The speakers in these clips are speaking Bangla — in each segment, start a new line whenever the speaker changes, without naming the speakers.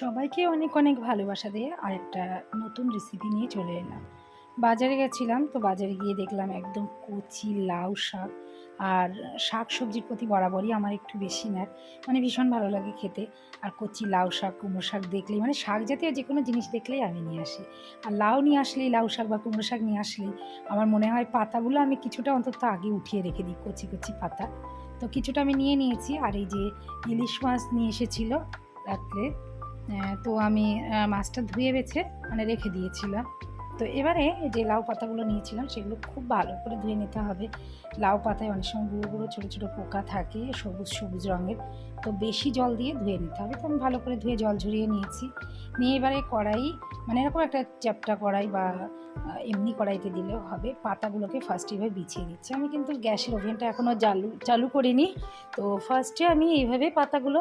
সবাইকে অনেক অনেক ভালোবাসা দিয়ে আরেকটা নতুন রেসিপি নিয়ে চলে এলাম। বাজারে গেছিলাম তো বাজারে গিয়ে দেখলাম একদম কচি লাউ শাক আর শাক সবজির প্রতি বরাবরই আমার একটু বেশি ন্যাক মানে ভীষণ ভালো লাগে খেতে। আর কচি লাউ শাক, কুমড়ো শাক দেখলেই মানে শাক জাতীয় যে কোনো জিনিস দেখলেই আমি নিয়ে আসি। আর লাউ নিয়ে আসলেই, লাউ শাক বা কুমড়ো শাক নিয়ে আসলেই আমার মনে হয় পাতাগুলো আমি কিছুটা অন্তত আগে উঠিয়ে রেখে দিই কচি কচি পাতা। তো কিছুটা আমি নিয়ে নিয়েছি। আর এই যে ইলিশ মাছ নিয়ে এসেছিল রাত্রে তো আমি মাছটা ধুয়ে বেছে মানে রেখে দিয়েছিলাম। তো এবারে যে লাউ পাতাগুলো নিয়েছিলাম, সেগুলো খুব ভালো করে ধুয়ে নিতে হবে। লাউ পাতায় অনেক সময় গুঁড়ো গুঁড়ো, ছোটো ছোটো পোকা থাকে, সবুজ সবুজ রঙের। তো বেশি জল দিয়ে ধুয়ে নিতে হবে। তো আমি ভালো করে ধুয়ে জল ঝরিয়ে নিয়েছি। নিয়ে এবারে কড়াই মানে এরকম একটা চ্যাপটা কড়াই বা এমনি কড়াইতে দিলেও হবে। পাতাগুলোকে ফার্স্ট এভাবে বিছিয়ে দিচ্ছি। আমি কিন্তু গ্যাসের ওভেনটা এখনও চালু চালু করিনি। তো ফার্স্টে আমি এইভাবে পাতাগুলো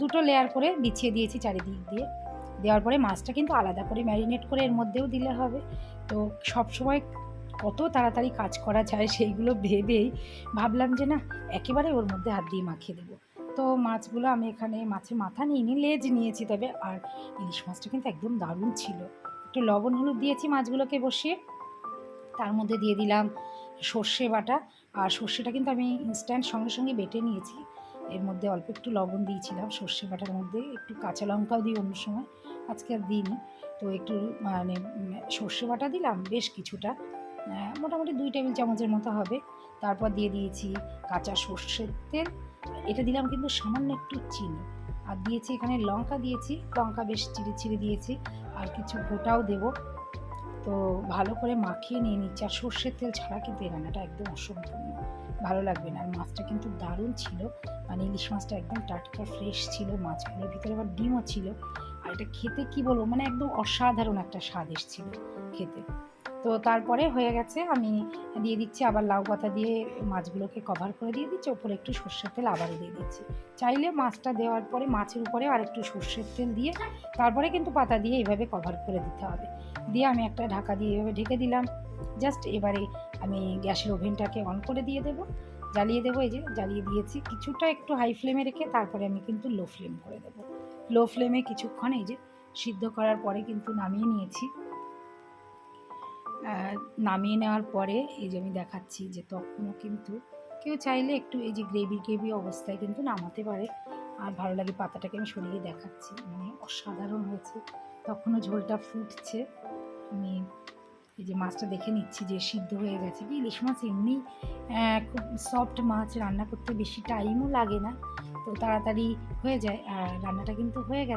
দুটো লেয়ার করে বিছিয়ে দিয়েছি চারিদিক দিয়ে। দেওয়ার পরে মাছটা কিন্তু আলাদা করে ম্যারিনেট করে এর মধ্যেও দিলে হবে। তো সব সময় কত তাড়াতাড়ি কাজ করা যায় সেইগুলো ভেবেই ভাবলাম যে না, একেবারে ওর মধ্যে হাত দিয়ে মাখিয়ে দেবো। তো মাছগুলো আমি এখানে মাছের মাথা নিইনি লেজ নিয়েছি তবে, আর ইলিশ মাছটা কিন্তু একদম দারুণ ছিল। একটু লবণ হলুদ দিয়েছি মাছগুলোকে বসিয়ে। তার মধ্যে দিয়ে দিলাম সর্ষে বাটা, আর সর্ষেটা কিন্তু আমি ইনস্ট্যান্ট সঙ্গে সঙ্গে বেটে নিয়েছি। এর মধ্যে অল্প একটু লবণ দিয়েছিলাম, সর্ষে বাটার মধ্যে, একটু কাঁচা লঙ্কাও দিই অন্য সময়, আজকে আর দিইনি। তো একটু মানে সর্ষে বাটা দিলাম বেশ কিছুটা মোটামুটি দুই টেবিল চামচের মতো হবে। তারপর দিয়ে দিয়েছি কাঁচা সর্ষের তেল, এটা দিলাম কিন্তু সামান্য একটু চিনি। আর দিয়েছি এখানে লঙ্কা দিয়েছি, লঙ্কা বেশ চিড়ে চিড়ে দিয়েছি, আর কিছু গোটাও দেবো। তো ভালো করে মাখিয়ে নিয়ে নিচ্ছি। আর সর্ষের তেল ছাড়া কিন্তু এই রান্নাটা একদম অসম্পূর্ণ ভালো লাগবে না। আর মাছটা কিন্তু দারুণ ছিল। মানে ইলিশ মাছটা একদম টাটকা ফ্রেশ ছিল। মাছগুলোর ভিতরে আবার ডিমও ছিল। আর এটা খেতে কি বলব? মানে একদম অসাধারণ একটা স্বাদ এসেছিল খেতে। তো তারপরে হয়ে গেছে, আমি দিয়ে দিচ্ছি আবার লাউ পাতা দিয়ে মাছগুলোকে কভার করে দিয়ে দিচ্ছি। ওপরে একটু সর্ষের তেল আবারও দিয়ে দিচ্ছি। চাইলে মাছটা দেওয়ার পরে মাছের উপরে আর একটু সর্ষের তেল দিয়ে তারপরে কিন্তু পাতা দিয়ে এইভাবে কভার করে দিতে হবে। দিয়ে আমি একটা ঢাকা দিয়ে এভাবে ঢেকে দিলাম। জাস্ট এবারে আমি গ্যাসের ওভেনটাকে অন করে দিয়ে দেবো। জ্বালিয়ে দেবো, এই যে জ্বালিয়ে দিয়েছি। কিছুটা একটু হাই ফ্লেমে রেখে তারপরে আমি কিন্তু লো ফ্লেম করে দেবো। লো ফ্লেমে কিছুক্ষণ এই যে সিদ্ধ করার পরে কিন্তু নামিয়ে নিয়েছি। নামিয়ে নেওয়ার পরে এই যে আমি দেখাচ্ছি যে তখনও কিন্তু কেউ চাইলে একটু এই যে গ্রেভি গ্রেভি অবস্থায় কিন্তু নামাতে পারে। আর ভালো লাগে পাতাটাকে আমি সরিয়ে দেখাচ্ছি। মানে অসাধারণ হয়েছে। তখনও ঝোলটা ফুটছে। আমি এই যে মাছটা দেখে নিচ্ছি যে সিদ্ধ হয়ে গেছে কি? ইলিশ মাছ এমনি খুব সফট মাছ, রান্না করতে বেশি টাইমও লাগে না। তো তাড়াতাড়ি হয়ে যায়। আর রান্নাটা কিন্তু হয়ে গেছে।